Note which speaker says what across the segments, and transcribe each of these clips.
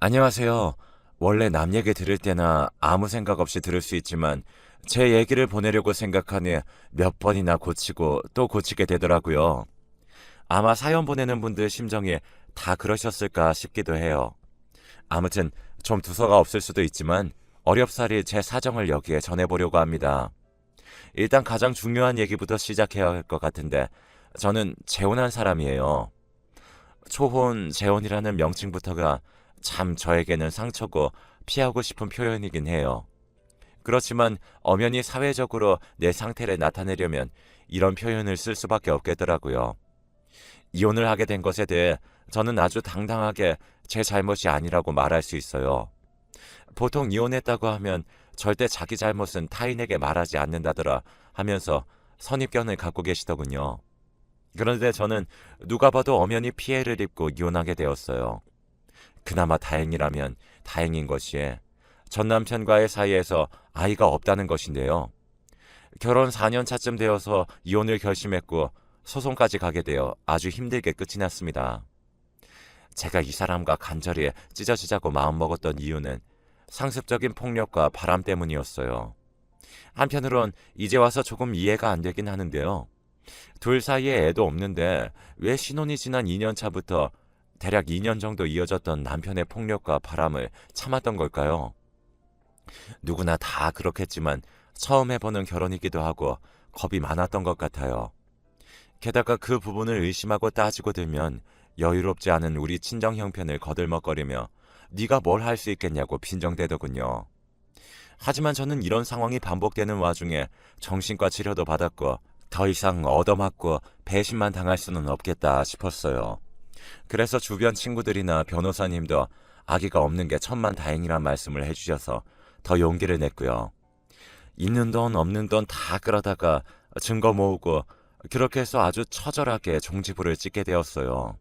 Speaker 1: 안녕하세요. 원래 남 얘기 들을 때나 아무 생각 없이 들을 수 있지만 제 얘기를 보내려고 생각하니 몇 번이나 고치고 또 고치게 되더라고요. 아마 사연 보내는 분들 심정이 다 그러셨을까 싶기도 해요. 아무튼 좀 두서가 없을 수도 있지만 어렵사리 제 사정을 여기에 전해보려고 합니다. 일단 가장 중요한 얘기부터 시작해야 할 것 같은데 저는 재혼한 사람이에요. 초혼, 재혼이라는 명칭부터가 참 저에게는 상처고 피하고 싶은 표현이긴 해요. 그렇지만 엄연히 사회적으로 내 상태를 나타내려면 이런 표현을 쓸 수밖에 없겠더라고요. 이혼을 하게 된 것에 대해 저는 아주 당당하게 제 잘못이 아니라고 말할 수 있어요. 보통 이혼했다고 하면 절대 자기 잘못은 타인에게 말하지 않는다더라 하면서 선입견을 갖고 계시더군요. 그런데 저는 누가 봐도 엄연히 피해를 입고 이혼하게 되었어요. 그나마 다행이라면 다행인 것이 전 남편과의 사이에서 아이가 없다는 것인데요. 결혼 4년 차쯤 되어서 이혼을 결심했고 소송까지 가게 되어 아주 힘들게 끝이 났습니다. 제가 이 사람과 간절히 찢어지자고 마음먹었던 이유는 상습적인 폭력과 바람 때문이었어요. 한편으론 이제 와서 조금 이해가 안 되긴 하는데요. 둘 사이에 애도 없는데 왜 신혼이 지난 2년 차부터 대략 2년 정도 이어졌던 남편의 폭력과 바람을 참았던 걸까요? 누구나 다 그렇겠지만 처음 해보는 결혼이기도 하고 겁이 많았던 것 같아요. 게다가 그 부분을 의심하고 따지고 들면 여유롭지 않은 우리 친정 형편을 거들먹거리며 네가 뭘 할 수 있겠냐고 빈정대더군요. 하지만 저는 이런 상황이 반복되는 와중에 정신과 치료도 받았고 더 이상 얻어맞고 배신만 당할 수는 없겠다 싶었어요. 그래서 주변 친구들이나 변호사님도 아기가 없는 게 천만 다행이란 말씀을 해주셔서 더 용기를 냈고요. 있는 돈 없는 돈 다 끌어다가 증거 모으고 그렇게 해서 아주 처절하게 종지부를 찍게 되었어요.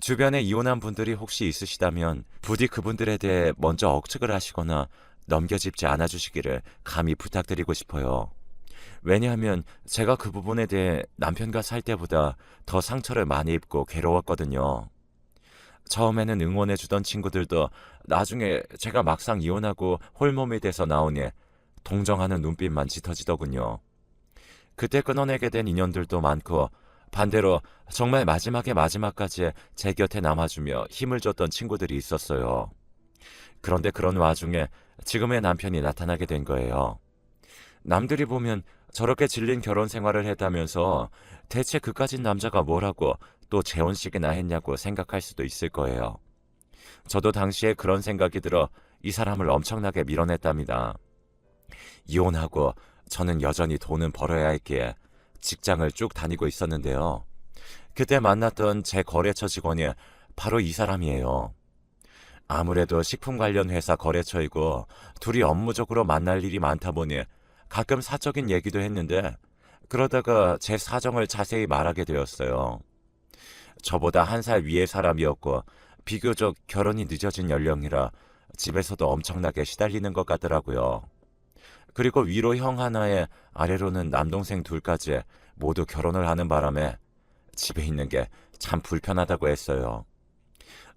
Speaker 1: 주변에 이혼한 분들이 혹시 있으시다면 부디 그분들에 대해 먼저 억측을 하시거나 넘겨짚지 않아 주시기를 감히 부탁드리고 싶어요. 왜냐하면 제가 그 부분에 대해 남편과 살 때보다 더 상처를 많이 입고 괴로웠거든요. 처음에는 응원해주던 친구들도 나중에 제가 막상 이혼하고 홀몸이 돼서 나오니 동정하는 눈빛만 짙어지더군요. 그때 끊어내게 된 인연들도 많고 반대로 정말 마지막에 마지막까지 제 곁에 남아주며 힘을 줬던 친구들이 있었어요. 그런데 그런 와중에 지금의 남편이 나타나게 된 거예요. 남들이 보면 저렇게 질린 결혼 생활을 했다면서 대체 그까진 남자가 뭐라고 또 재혼식이나 했냐고 생각할 수도 있을 거예요. 저도 당시에 그런 생각이 들어 이 사람을 엄청나게 밀어냈답니다. 이혼하고 저는 여전히 돈은 벌어야 했기에 직장을 쭉 다니고 있었는데요. 그때 만났던 제 거래처 직원이 바로 이 사람이에요. 아무래도 식품 관련 회사 거래처이고 둘이 업무적으로 만날 일이 많다 보니 가끔 사적인 얘기도 했는데 그러다가 제 사정을 자세히 말하게 되었어요. 저보다 한 살 위의 사람이었고 비교적 결혼이 늦어진 연령이라 집에서도 엄청나게 시달리는 것 같더라고요. 그리고 위로 형 하나에 아래로는 남동생 둘까지 모두 결혼을 하는 바람에 집에 있는 게 참 불편하다고 했어요.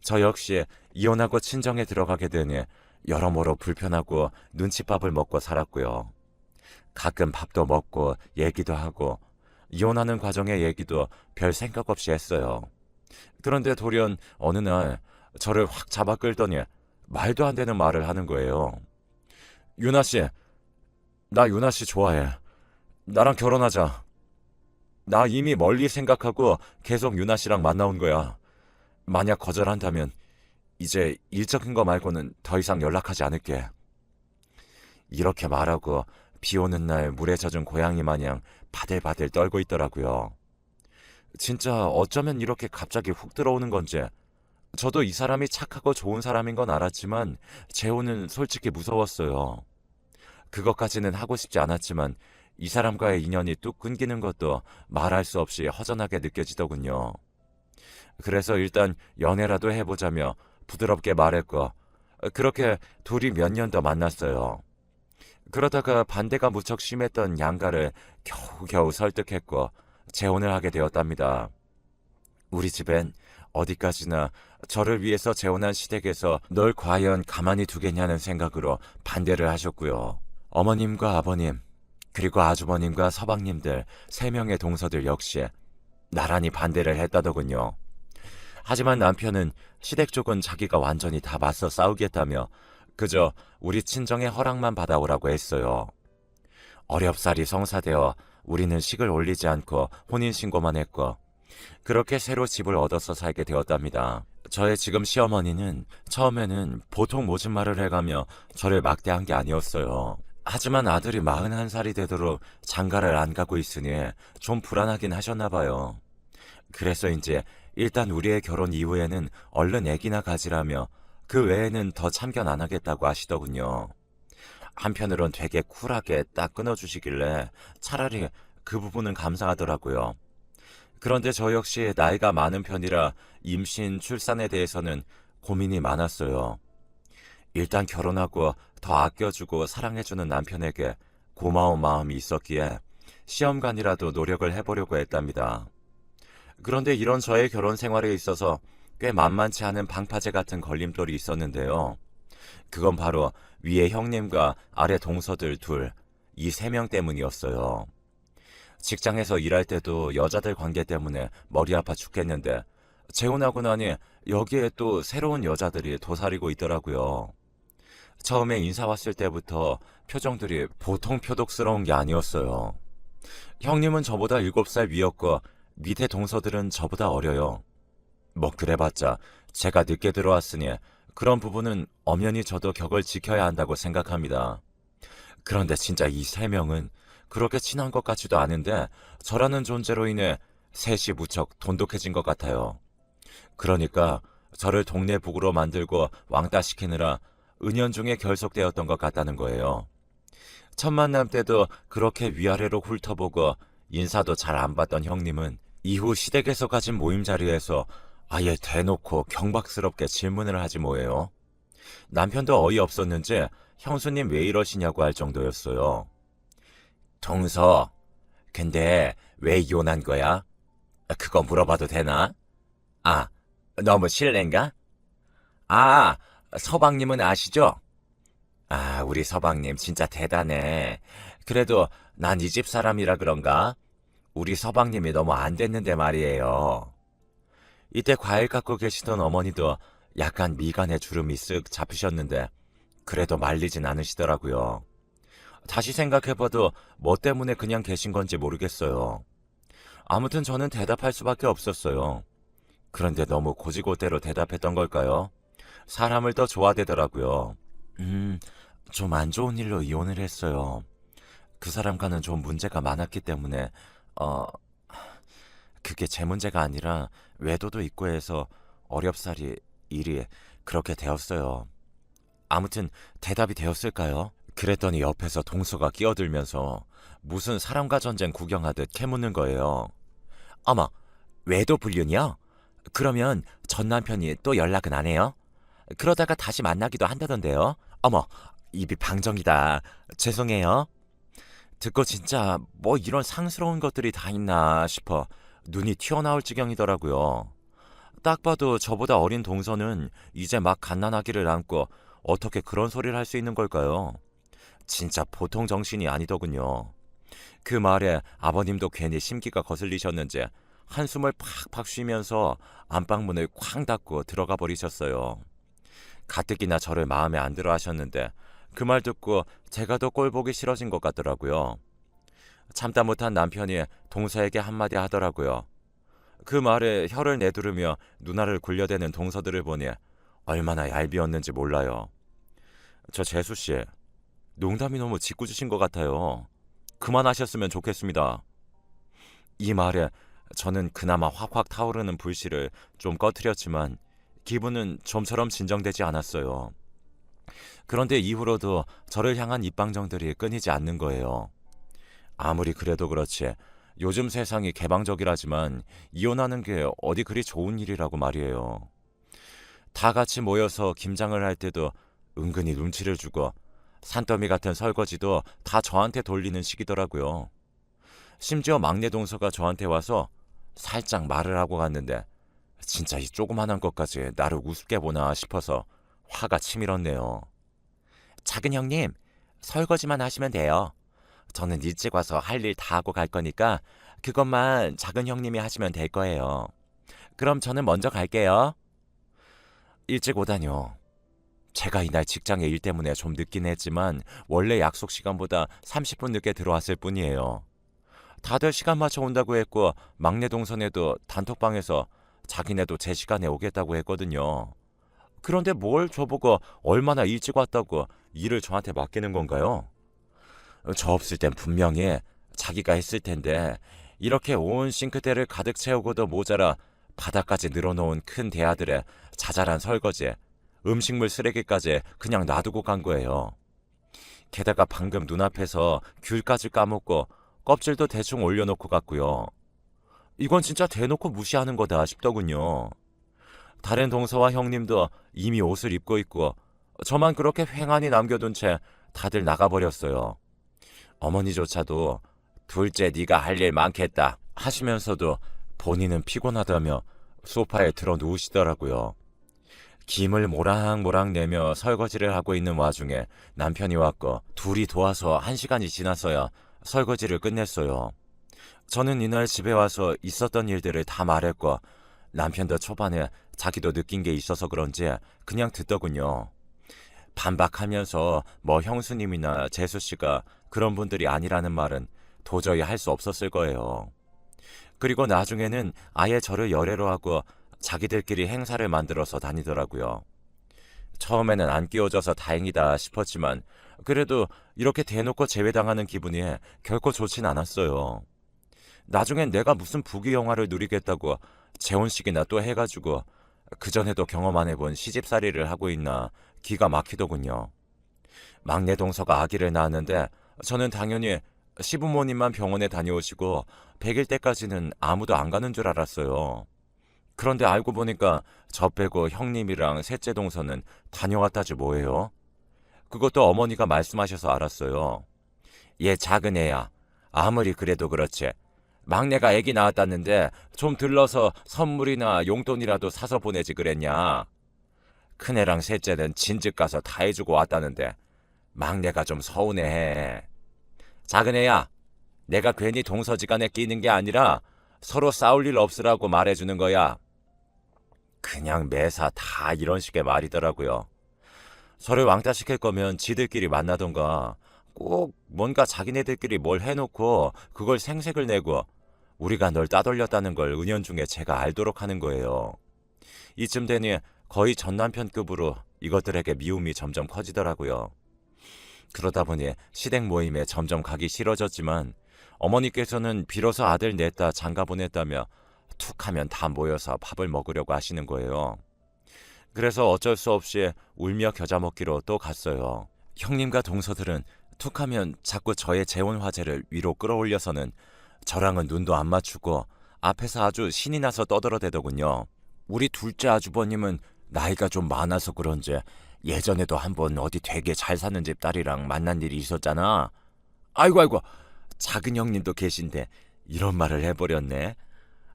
Speaker 1: 저 역시 이혼하고 친정에 들어가게 되니 여러모로 불편하고 눈칫밥을 먹고 살았고요. 가끔 밥도 먹고 얘기도 하고 이혼하는 과정의 얘기도 별 생각 없이 했어요. 그런데 돌연 어느 날 저를 확 잡아 끌더니 말도 안 되는 말을 하는 거예요. 유나 씨, 나 유나 씨 좋아해. 나랑 결혼하자. 나 이미 멀리 생각하고 계속 유나 씨랑 만나온 거야. 만약 거절한다면 이제 일적인 거 말고는 더 이상 연락하지 않을게. 이렇게 말하고 비 오는 날 물에 젖은 고양이 마냥 바들바들 떨고 있더라고요. 진짜 어쩌면 이렇게 갑자기 훅 들어오는 건지. 저도 이 사람이 착하고 좋은 사람인 건 알았지만 재혼은 솔직히 무서웠어요. 그것까지는 하고 싶지 않았지만 이 사람과의 인연이 뚝 끊기는 것도 말할 수 없이 허전하게 느껴지더군요. 그래서 일단 연애라도 해보자며 부드럽게 말했고 그렇게 둘이 몇 년 더 만났어요. 그러다가 반대가 무척 심했던 양가를 겨우겨우 설득했고 재혼을 하게 되었답니다. 우리 집엔 어디까지나 저를 위해서 재혼한 시댁에서 널 과연 가만히 두겠냐는 생각으로 반대를 하셨고요. 어머님과 아버님, 그리고 아주버님과 서방님들 세 명의 동서들 역시 나란히 반대를 했다더군요. 하지만 남편은 시댁 쪽은 자기가 완전히 다 맞서 싸우겠다며 그저 우리 친정의 허락만 받아오라고 했어요. 어렵사리 성사되어 우리는 식을 올리지 않고 혼인신고만 했고 그렇게 새로 집을 얻어서 살게 되었답니다. 저의 지금 시어머니는 처음에는 보통 모진 말을 해가며 저를 막대한 게 아니었어요. 하지만 아들이 41살이 되도록 장가를 안 가고 있으니 좀 불안하긴 하셨나 봐요. 그래서 이제 일단 우리의 결혼 이후에는 얼른 애기나 가지라며 그 외에는 더 참견 안 하겠다고 하시더군요. 한편으론 되게 쿨하게 딱 끊어주시길래 차라리 그 부분은 감사하더라고요. 그런데 저 역시 나이가 많은 편이라 임신, 출산에 대해서는 고민이 많았어요. 일단 결혼하고 더 아껴주고 사랑해주는 남편에게 고마운 마음이 있었기에 시험관이라도 노력을 해보려고 했답니다. 그런데 이런 저의 결혼 생활에 있어서 꽤 만만치 않은 방파제 같은 걸림돌이 있었는데요. 그건 바로 위에 형님과 아래 동서들 둘, 이 세 명 때문이었어요. 직장에서 일할 때도 여자들 관계 때문에 머리 아파 죽겠는데 재혼하고 나니 여기에 또 새로운 여자들이 도사리고 있더라고요. 처음에 인사 왔을 때부터 표정들이 보통 표독스러운 게 아니었어요. 형님은 저보다 7살 위였고 밑에 동서들은 저보다 어려요. 뭐 그래봤자 제가 늦게 들어왔으니 그런 부분은 엄연히 저도 격을 지켜야 한다고 생각합니다. 그런데 진짜 이 세 명은 그렇게 친한 것 같지도 않은데 저라는 존재로 인해 셋이 무척 돈독해진 것 같아요. 그러니까 저를 동네 북으로 만들고 왕따시키느라 은연중에 결속되었던 것 같다는 거예요. 첫 만남 때도 그렇게 위아래로 훑어보고 인사도 잘 안 받던 형님은 이후 시댁에서 가진 모임 자리에서 아예 대놓고 경박스럽게 질문을 하지 뭐예요. 남편도 어이없었는지 형수님 왜 이러시냐고 할 정도였어요. 동서, 근데 왜 이혼한 거야? 그거 물어봐도 되나? 아, 너무 실례인가? 아, 서방님은 아시죠? 아, 우리 서방님 진짜 대단해. 그래도 난 이 집 사람이라 그런가? 우리 서방님이 너무 안 됐는데 말이에요. 이때 과일 깎고 계시던 어머니도 약간 미간에 주름이 쓱 잡히셨는데 그래도 말리진 않으시더라고요. 다시 생각해봐도 뭐 때문에 그냥 계신 건지 모르겠어요. 아무튼 저는 대답할 수밖에 없었어요. 그런데 너무 고지고대로 대답했던 걸까요? 사람을 더 좋아되더라고요. 음, 좀 안 좋은 일로 이혼을 했어요. 그 사람과는 좀 문제가 많았기 때문에, 어, 그게 제 문제가 아니라 외도도 있고 해서 어렵사리 일이 그렇게 되었어요. 아무튼 대답이 되었을까요? 그랬더니 옆에서 동서가 끼어들면서 무슨 사람과 전쟁 구경하듯 캐묻는 거예요. 어머, 외도 불륜이요? 그러면 전 남편이 또 연락은 안 해요? 그러다가 다시 만나기도 한다던데요. 어머, 입이 방정이다. 죄송해요. 듣고 진짜 뭐 이런 상스러운 것들이 다 있나 싶어 눈이 튀어나올 지경이더라고요. 딱 봐도 저보다 어린 동서는 이제 막 갓난아기를 안고 어떻게 그런 소리를 할 수 있는 걸까요? 진짜 보통 정신이 아니더군요. 그 말에 아버님도 괜히 심기가 거슬리셨는지 한숨을 팍팍 쉬면서 안방문을 쾅 닫고 들어가 버리셨어요. 가뜩이나 저를 마음에 안 들어 하셨는데 그 말 듣고 제가 더 꼴 보기 싫어진 것 같더라고요. 참다 못한 남편이 동서에게 한마디 하더라고요. 그 말에 혀를 내두르며 누나를 굴려대는 동서들을 보니 얼마나 얄미웠는지 몰라요. 저 재수 씨, 농담이 너무 짓궂으신 것 같아요. 그만하셨으면 좋겠습니다. 이 말에 저는 그나마 확확 타오르는 불씨를 좀 꺼트렸지만 기분은 좀처럼 진정되지 않았어요. 그런데 이후로도 저를 향한 입방정들이 끊이지 않는 거예요. 아무리 그래도 그렇지 요즘 세상이 개방적이라지만 이혼하는 게 어디 그리 좋은 일이라고 말이에요. 다 같이 모여서 김장을 할 때도 은근히 눈치를 주고 산더미 같은 설거지도 다 저한테 돌리는 식이더라고요. 심지어 막내 동서가 저한테 와서 살짝 말을 하고 갔는데 진짜 이 조그만한 것까지 나를 우습게 보나 싶어서 화가 치밀었네요. 작은 형님, 설거지만 하시면 돼요. 저는 일찍 와서 할 일 다 하고 갈 거니까 그것만 작은 형님이 하시면 될 거예요. 그럼 저는 먼저 갈게요. 일찍 오다뇨. 제가 이날 직장에 일 때문에 좀 늦긴 했지만 원래 약속 시간보다 30분 늦게 들어왔을 뿐이에요. 다들 시간 맞춰 온다고 했고 막내 동선에도 단톡방에서 자기네도 제 시간에 오겠다고 했거든요. 그런데 뭘 저보고 얼마나 일찍 왔다고 일을 저한테 맡기는 건가요? 저 없을 땐 분명히 자기가 했을 텐데 이렇게 온 싱크대를 가득 채우고도 모자라 바닥까지 늘어놓은 큰 대야들의 자잘한 설거지, 음식물 쓰레기까지 그냥 놔두고 간 거예요. 게다가 방금 눈앞에서 귤까지 까먹고 껍질도 대충 올려놓고 갔고요. 이건 진짜 대놓고 무시하는 거다 싶더군요. 다른 동서와 형님도 이미 옷을 입고 있고 저만 그렇게 횡하니 남겨둔 채 다들 나가버렸어요. 어머니조차도 둘째 네가 할 일 많겠다 하시면서도 본인은 피곤하다며 소파에 들어 누우시더라고요. 김을 모락모락 내며 설거지를 하고 있는 와중에 남편이 왔고 둘이 도와서 한 시간이 지났어야 설거지를 끝냈어요. 저는 이날 집에 와서 있었던 일들을 다 말했고 남편도 초반에 자기도 느낀 게 있어서 그런지 그냥 듣더군요. 반박하면서 뭐 형수님이나 재수 씨가 그런 분들이 아니라는 말은 도저히 할 수 없었을 거예요. 그리고 나중에는 아예 저를 열애로 하고 자기들끼리 행사를 만들어서 다니더라고요. 처음에는 안 끼워져서 다행이다 싶었지만 그래도 이렇게 대놓고 제외당하는 기분이 결코 좋진 않았어요. 나중엔 내가 무슨 부귀 영화를 누리겠다고 재혼식이나 또 해가지고 그전에도 경험 안 해본 시집살이를 하고 있나 기가 막히더군요. 막내 동서가 아기를 낳았는데 저는 당연히 시부모님만 병원에 다녀오시고 100일 때까지는 아무도 안 가는 줄 알았어요. 그런데 알고 보니까 저 빼고 형님이랑 셋째 동서는 다녀왔다지 뭐예요. 그것도 어머니가 말씀하셔서 알았어요. 얘 작은 애야. 아무리 그래도 그렇지. 막내가 애기 낳았다는데 좀 들러서 선물이나 용돈이라도 사서 보내지 그랬냐. 큰애랑 셋째는 진즉 가서 다 해주고 왔다는데 막내가 좀 서운해. 작은 애야, 내가 괜히 동서지간에 끼는 게 아니라 서로 싸울 일 없으라고 말해주는 거야. 그냥 매사 다 이런 식의 말이더라고요. 서로 왕따 시킬 거면 지들끼리 만나던가 꼭 뭔가 자기네들끼리 뭘 해놓고 그걸 생색을 내고 우리가 널 따돌렸다는 걸 은연중에 제가 알도록 하는 거예요. 이쯤 되니 거의 전 남편급으로 이것들에게 미움이 점점 커지더라고요. 그러다 보니 시댁 모임에 점점 가기 싫어졌지만 어머니께서는 비로소 아들 냈다 장가 보냈다며 툭 하면 다 모여서 밥을 먹으려고 하시는 거예요. 그래서 어쩔 수 없이 울며 겨자 먹기로 또 갔어요. 형님과 동서들은 툭 하면 자꾸 저의 재혼 화제를 위로 끌어올려서는 저랑은 눈도 안 맞추고 앞에서 아주 신이 나서 떠들어대더군요. 우리 둘째 아주버님은 나이가 좀 많아서 그런지 예전에도 한번 어디 되게 잘 사는 집 딸이랑 만난 일이 있었잖아. 아이고 아이고 작은 형님도 계신데 이런 말을 해버렸네.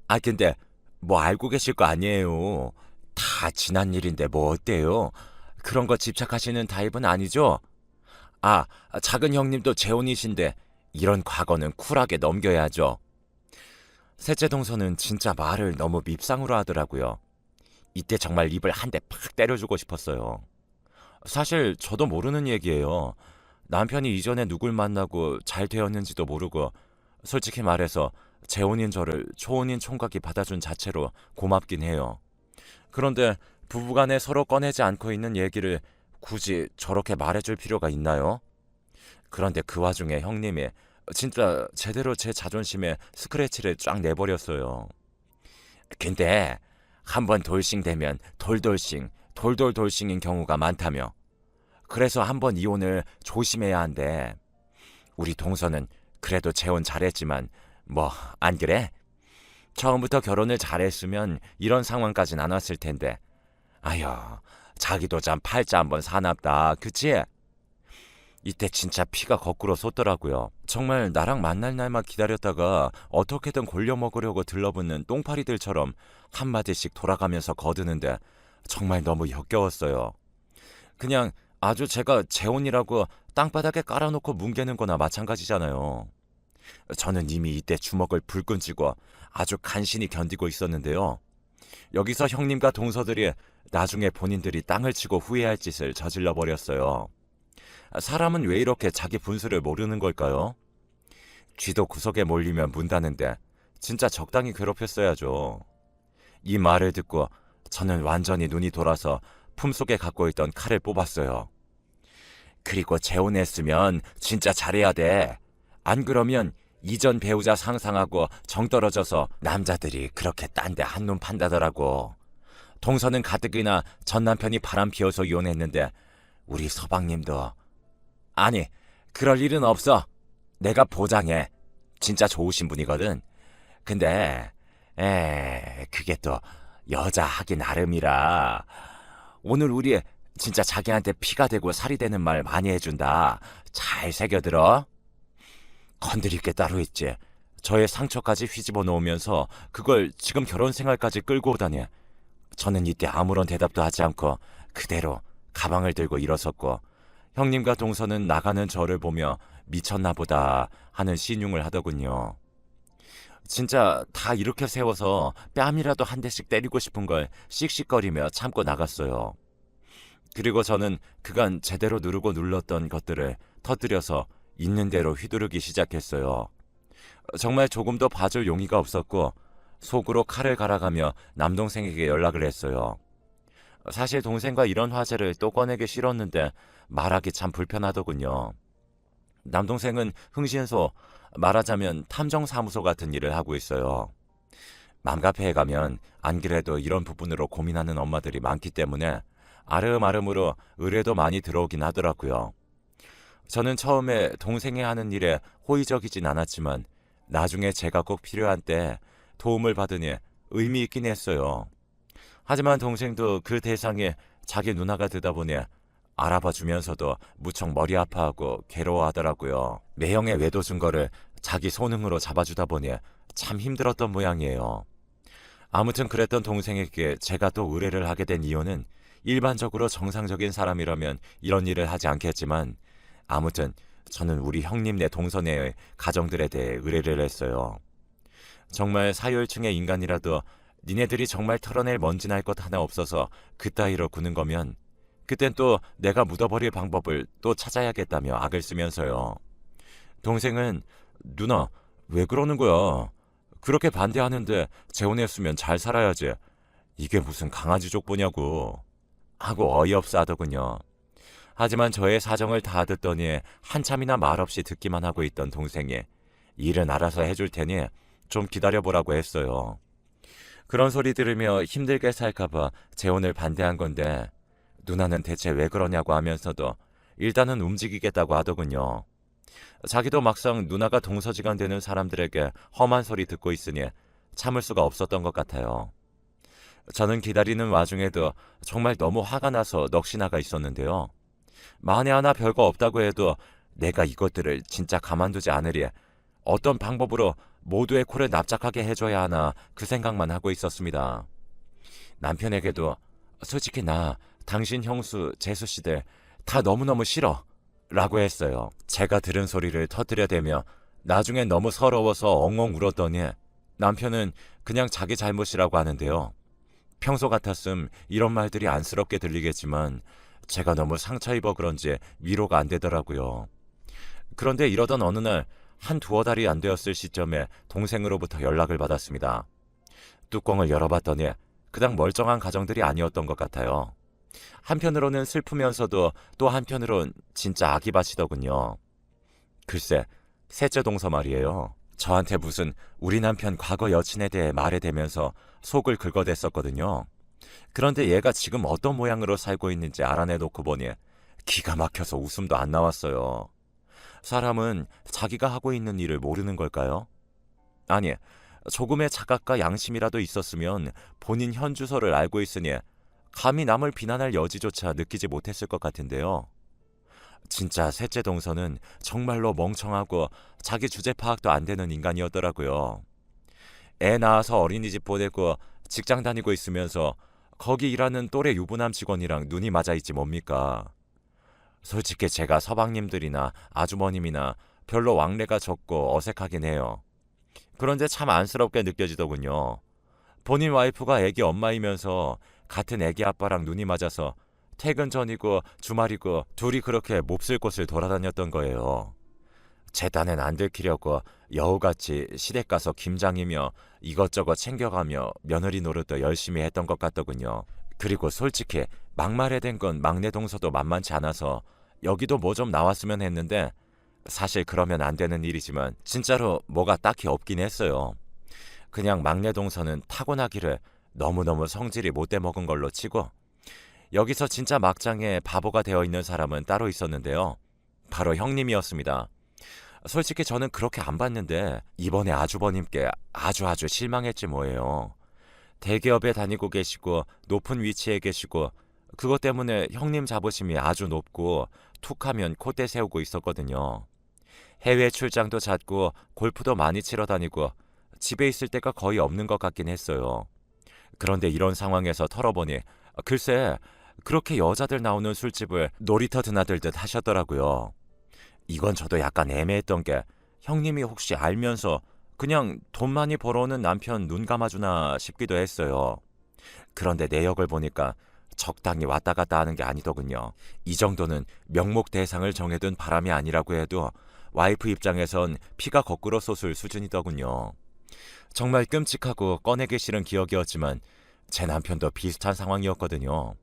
Speaker 1: 아 근데 뭐 알고 계실 거 아니에요. 다 지난 일인데 뭐 어때요? 그런 거 집착하시는 타입은 아니죠? 아 작은 형님도 재혼이신데 이런 과거는 쿨하게 넘겨야죠. 셋째 동서는 진짜 말을 너무 밉상으로 하더라고요. 이때 정말 입을 한 대 팍 때려주고 싶었어요. 사실 저도 모르는 얘기예요. 남편이 이전에 누굴 만나고 잘 되었는지도 모르고 솔직히 말해서 재혼인 저를 초혼인 총각이 받아준 자체로 고맙긴 해요. 그런데 부부간에 서로 꺼내지 않고 있는 얘기를 굳이 저렇게 말해줄 필요가 있나요? 그런데 그 와중에 형님이 진짜 제대로 제 자존심에 스크래치를 쫙 내버렸어요. 근데 한번 돌싱 되면 돌돌싱, 돌돌돌싱인 경우가 많다며. 그래서 한번 이혼을 조심해야 한대. 우리 동서는 그래도 재혼 잘했지만 뭐 안 그래? 처음부터 결혼을 잘했으면 이런 상황까진 안 왔을 텐데. 아휴, 자기도 참 팔자 한번 사납다. 그치? 이때 진짜 피가 거꾸로 솟더라고요. 정말 나랑 만날 날만 기다렸다가 어떻게든 골려 먹으려고 들러붙는 똥파리들처럼 한마디씩 돌아가면서 거드는데 정말 너무 역겨웠어요. 그냥 아주 제가 재혼이라고 땅바닥에 깔아놓고 뭉개는 거나 마찬가지잖아요. 저는 이미 이때 주먹을 불끈 쥐고 아주 간신히 견디고 있었는데요. 여기서 형님과 동서들이 나중에 본인들이 땅을 치고 후회할 짓을 저질러 버렸어요. 사람은 왜 이렇게 자기 분수를 모르는 걸까요? 쥐도 구석에 몰리면 문다는데 진짜 적당히 괴롭혔어야죠. 이 말을 듣고 저는 완전히 눈이 돌아서 품속에 갖고 있던 칼을 뽑았어요. 그리고 재혼했으면 진짜 잘해야 돼. 안 그러면 이전 배우자 상상하고 정 떨어져서 남자들이 그렇게 딴 데 한눈 판다더라고. 동서는 가뜩이나 전 남편이 바람 피워서 이혼했는데 우리 서방님도 아니 그럴 일은 없어. 내가 보장해. 진짜 좋으신 분이거든. 근데 에 그게 또 여자 하기 나름이라 오늘 우리 진짜 자기한테 피가 되고 살이 되는 말 많이 해준다. 잘 새겨들어. 건드릴 게 따로 있지. 저의 상처까지 휘집어 놓으면서 그걸 지금 결혼 생활까지 끌고 오다니. 저는 이때 아무런 대답도 하지 않고 그대로 가방을 들고 일어섰고 형님과 동서는 나가는 저를 보며 미쳤나 보다 하는 신용을 하더군요. 진짜 다 이렇게 세워서 뺨이라도 한 대씩 때리고 싶은 걸 씩씩거리며 참고 나갔어요. 그리고 저는 그간 제대로 누르고 눌렀던 것들을 터뜨려서 있는 대로 휘두르기 시작했어요. 정말 조금도 봐줄 용의가 없었고 속으로 칼을 갈아가며 남동생에게 연락을 했어요. 사실 동생과 이런 화제를 또 꺼내기 싫었는데 말하기 참 불편하더군요. 남동생은 흥신소, 말하자면 탐정사무소 같은 일을 하고 있어요. 맘카페에 가면 안 그래도 이런 부분으로 고민하는 엄마들이 많기 때문에 아름아름으로 의뢰도 많이 들어오긴 하더라고요. 저는 처음에 동생이 하는 일에 호의적이진 않았지만 나중에 제가 꼭 필요한 때 도움을 받으니 의미 있긴 했어요. 하지만 동생도 그 대상에 자기 누나가 되다 보니 알아봐 주면서도 무척 머리 아파하고 괴로워하더라고요. 매형의 외도 증거를 자기 손흥으로 잡아주다 보니 참 힘들었던 모양이에요. 아무튼 그랬던 동생에게 제가 또 의뢰를 하게 된 이유는 일반적으로 정상적인 사람이라면 이런 일을 하지 않겠지만 아무튼 저는 우리 형님네 동선의 가정들에 대해 의뢰를 했어요. 정말 사열층의 인간이라도 니네들이 정말 털어낼 먼지 날 것 하나 없어서 그따위로 구는 거면 그땐 또 내가 묻어버릴 방법을 또 찾아야겠다며 악을 쓰면서요. 동생은 누나 왜 그러는 거야? 그렇게 반대하는데 재혼했으면 잘 살아야지. 이게 무슨 강아지 족보냐고. 하고 어이없어 하더군요. 하지만 저의 사정을 다 듣더니 한참이나 말없이 듣기만 하고 있던 동생이 일은 알아서 해줄 테니 좀 기다려보라고 했어요. 그런 소리 들으며 힘들게 살까봐 재혼을 반대한 건데 누나는 대체 왜 그러냐고 하면서도 일단은 움직이겠다고 하더군요. 자기도 막상 누나가 동서지간 되는 사람들에게 험한 소리 듣고 있으니 참을 수가 없었던 것 같아요. 저는 기다리는 와중에도 정말 너무 화가 나서 넋이 나가 있었는데요. 만에 하나 별거 없다고 해도 내가 이것들을 진짜 가만두지 않으리 어떤 방법으로 모두의 코를 납작하게 해줘야 하나 그 생각만 하고 있었습니다. 남편에게도 솔직히 나 당신 형수 재수 씨들 다 너무너무 싫어 라고 했어요. 제가 들은 소리를 터뜨려대며 나중에 너무 서러워서 엉엉 울었더니 남편은 그냥 자기 잘못이라고 하는데요. 평소 같았음 이런 말들이 안쓰럽게 들리겠지만 제가 너무 상처 입어 그런지 위로가 안 되더라고요. 그런데 이러던 어느 날 한 두어 달이 안 되었을 시점에 동생으로부터 연락을 받았습니다. 뚜껑을 열어봤더니 그닥 멀쩡한 가정들이 아니었던 것 같아요. 한편으로는 슬프면서도 또 한편으론 진짜 아기밭이더군요. 글쎄, 셋째 동서 말이에요. 저한테 무슨 우리 남편 과거 여친에 대해 말해대면서 속을 긁어댔었거든요. 그런데 얘가 지금 어떤 모양으로 살고 있는지 알아내놓고 보니 기가 막혀서 웃음도 안 나왔어요. 사람은 자기가 하고 있는 일을 모르는 걸까요? 아니, 조금의 자각과 양심이라도 있었으면 본인 현 주소를 알고 있으니 감히 남을 비난할 여지조차 느끼지 못했을 것 같은데요. 진짜 셋째 동서는 정말로 멍청하고 자기 주제 파악도 안 되는 인간이었더라고요. 애 낳아서 어린이집 보내고 직장 다니고 있으면서 거기 일하는 또래 유부남 직원이랑 눈이 맞아 있지 뭡니까? 솔직히 제가 서방님들이나 아주머님이나 별로 왕래가 적고 어색하긴 해요. 그런데 참 안쓰럽게 느껴지더군요. 본인 와이프가 애기 엄마이면서 같은 애기 아빠랑 눈이 맞아서 퇴근 전이고 주말이고 둘이 그렇게 몹쓸 곳을 돌아다녔던 거예요. 제 딴엔 안 들키려고 여우같이 시댁 가서 김장이며 이것저것 챙겨가며 며느리 노릇도 열심히 했던 것 같더군요. 그리고 솔직히 막말에 된 건 막내 동서도 만만치 않아서 여기도 뭐 좀 나왔으면 했는데 사실 그러면 안 되는 일이지만 진짜로 뭐가 딱히 없긴 했어요. 그냥 막내 동서는 타고나기를 너무너무 성질이 못돼 먹은 걸로 치고 여기서 진짜 막장에 바보가 되어 있는 사람은 따로 있었는데요. 바로 형님이었습니다. 솔직히 저는 그렇게 안 봤는데 이번에 아주버님께 아주 아주 실망했지 뭐예요. 대기업에 다니고 계시고 높은 위치에 계시고 그것 때문에 형님 자부심이 아주 높고 툭하면 콧대 세우고 있었거든요. 해외 출장도 잦고 골프도 많이 치러 다니고 집에 있을 때가 거의 없는 것 같긴 했어요. 그런데 이런 상황에서 털어보니 글쎄 그렇게 여자들 나오는 술집을 놀이터 드나들듯 하셨더라고요. 이건 저도 약간 애매했던 게 형님이 혹시 알면서 그냥 돈 많이 벌어오는 남편 눈 감아주나 싶기도 했어요. 그런데 내역을 보니까 적당히 왔다 갔다 하는 게 아니더군요. 이 정도는 명목 대상을 정해둔 바람이 아니라고 해도 와이프 입장에선 피가 거꾸로 솟을 수준이더군요. 정말 끔찍하고 꺼내기 싫은 기억이었지만 제 남편도 비슷한 상황이었거든요.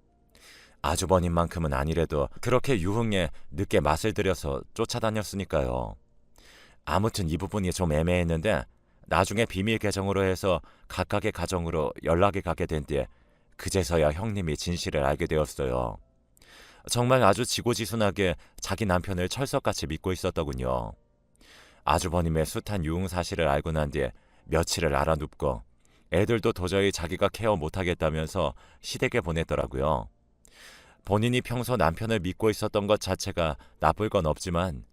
Speaker 1: 아주버님만큼은 아니래도 그렇게 유흥에 늦게 맛을 들여서 쫓아다녔으니까요. 아무튼 이 부분이 좀 애매했는데 나중에 비밀 계정으로 해서 각각의 가정으로 연락이 가게 된 뒤에 그제서야 형님이 진실을 알게 되었어요. 정말 아주 지고지순하게 자기 남편을 철석같이 믿고 있었더군요. 아주버님의 숱한 유흥 사실을 알고 난 뒤에 며칠을 알아눕고 애들도 도저히 자기가 케어 못하겠다면서 시댁에 보냈더라고요. 본인이 평소 남편을 믿고 있었던 것 자체가 나쁠 건 없지만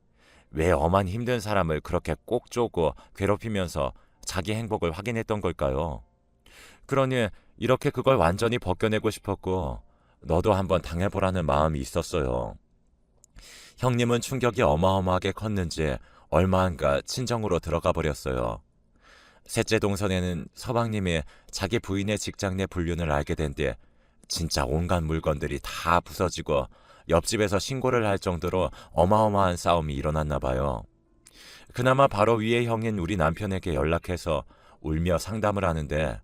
Speaker 1: 왜 엄한 힘든 사람을 그렇게 꼭 쪼고 괴롭히면서 자기 행복을 확인했던 걸까요? 그러니 이렇게 그걸 완전히 벗겨내고 싶었고 너도 한번 당해보라는 마음이 있었어요. 형님은 충격이 어마어마하게 컸는지 얼마 안가 친정으로 들어가 버렸어요. 셋째 동선에는 서방님이 자기 부인의 직장 내 불륜을 알게 된 뒤에 진짜 온갖 물건들이 다 부서지고 옆집에서 신고를 할 정도로 어마어마한 싸움이 일어났나 봐요. 그나마 바로 위의 형인 우리 남편에게 연락해서 울며 상담을 하는데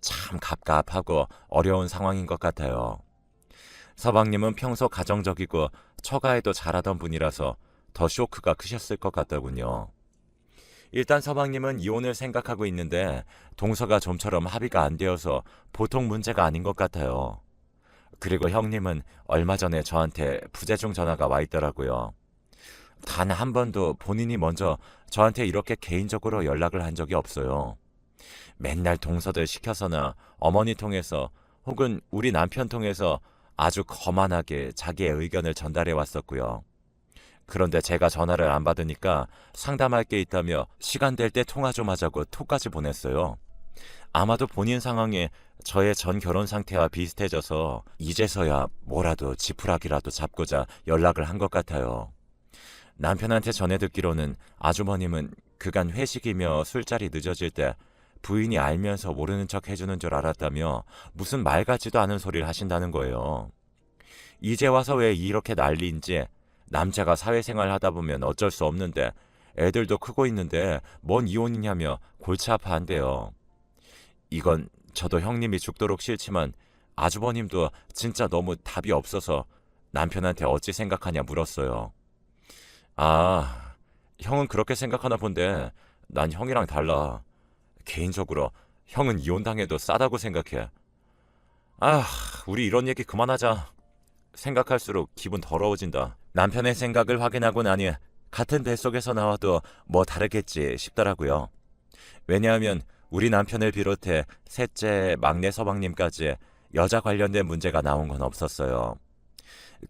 Speaker 1: 참 갑갑하고 어려운 상황인 것 같아요. 서방님은 평소 가정적이고 처가에도 잘하던 분이라서 더 쇼크가 크셨을 것 같더군요. 일단 서방님은 이혼을 생각하고 있는데 동서가 좀처럼 합의가 안 되어서 보통 문제가 아닌 것 같아요. 그리고 형님은 얼마 전에 저한테 부재중 전화가 와 있더라고요. 단 한 번도 본인이 먼저 저한테 이렇게 개인적으로 연락을 한 적이 없어요. 맨날 동서들 시켜서나 어머니 통해서 혹은 우리 남편 통해서 아주 거만하게 자기의 의견을 전달해 왔었고요. 그런데 제가 전화를 안 받으니까 상담할 게 있다며 시간 될 때 통화 좀 하자고 톡까지 보냈어요. 아마도 본인 상황에 저의 전 결혼 상태와 비슷해져서 이제서야 뭐라도 지푸라기라도 잡고자 연락을 한 것 같아요. 남편한테 전해 듣기로는 아주머님은 그간 회식이며 술자리 늦어질 때 부인이 알면서 모르는 척 해주는 줄 알았다며 무슨 말 같지도 않은 소리를 하신다는 거예요. 이제 와서 왜 이렇게 난리인지 남자가 사회생활 하다 보면 어쩔 수 없는데 애들도 크고 있는데 뭔 이혼이냐며 골치 아파한대요. 이건 저도 형님이 죽도록 싫지만 아주버님도 진짜 너무 답이 없어서 남편한테 어찌 생각하냐 물었어요. 아, 형은 그렇게 생각하나 본데 난 형이랑 달라. 개인적으로 형은 이혼당해도 싸다고 생각해. 아, 우리 이런 얘기 그만하자. 생각할수록 기분 더러워진다. 남편의 생각을 확인하고 나니 같은 뱃속에서 나와도 뭐 다르겠지 싶더라고요. 왜냐하면 우리 남편을 비롯해 셋째 막내 서방님까지 여자 관련된 문제가 나온 건 없었어요.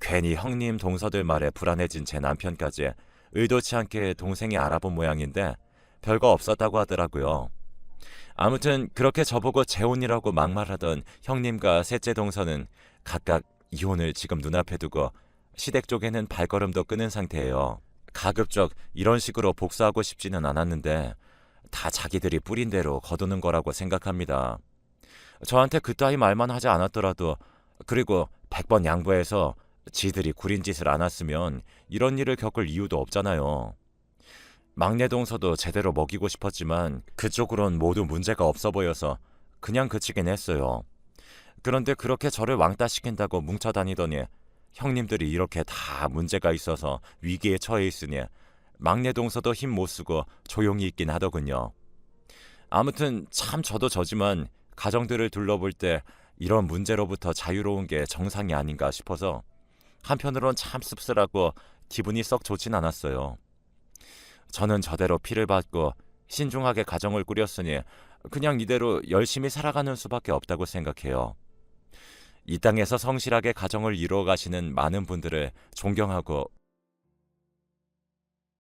Speaker 1: 괜히 형님 동서들 말에 불안해진 제 남편까지 의도치 않게 동생이 알아본 모양인데 별거 없었다고 하더라고요. 아무튼 그렇게 저보고 재혼이라고 막말하던 형님과 셋째 동서는 각각 이혼을 지금 눈앞에 두고 시댁 쪽에는 발걸음도 끊은 상태예요. 가급적 이런 식으로 복수하고 싶지는 않았는데 다 자기들이 뿌린 대로 거두는 거라고 생각합니다. 저한테 그따위 말만 하지 않았더라도 그리고 100번 양보해서 지들이 구린 짓을 안 했으면 이런 일을 겪을 이유도 없잖아요. 막내 동서도 제대로 먹이고 싶었지만 그쪽으론 모두 문제가 없어 보여서 그냥 그치긴 했어요. 그런데 그렇게 저를 왕따 시킨다고 뭉쳐 다니더니 형님들이 이렇게 다 문제가 있어서 위기에 처해 있으니 막내 동서도 힘 못 쓰고 조용히 있긴 하더군요. 아무튼 참 저도 저지만 가정들을 둘러볼 때 이런 문제로부터 자유로운 게 정상이 아닌가 싶어서 한편으론 참 씁쓸하고 기분이 썩 좋진 않았어요. 저는 저대로 피를 받고 신중하게 가정을 꾸렸으니 그냥 이대로 열심히 살아가는 수밖에 없다고 생각해요. 이 땅에서 성실하게 가정을 이루어 가시는 많은 분들을 존경하고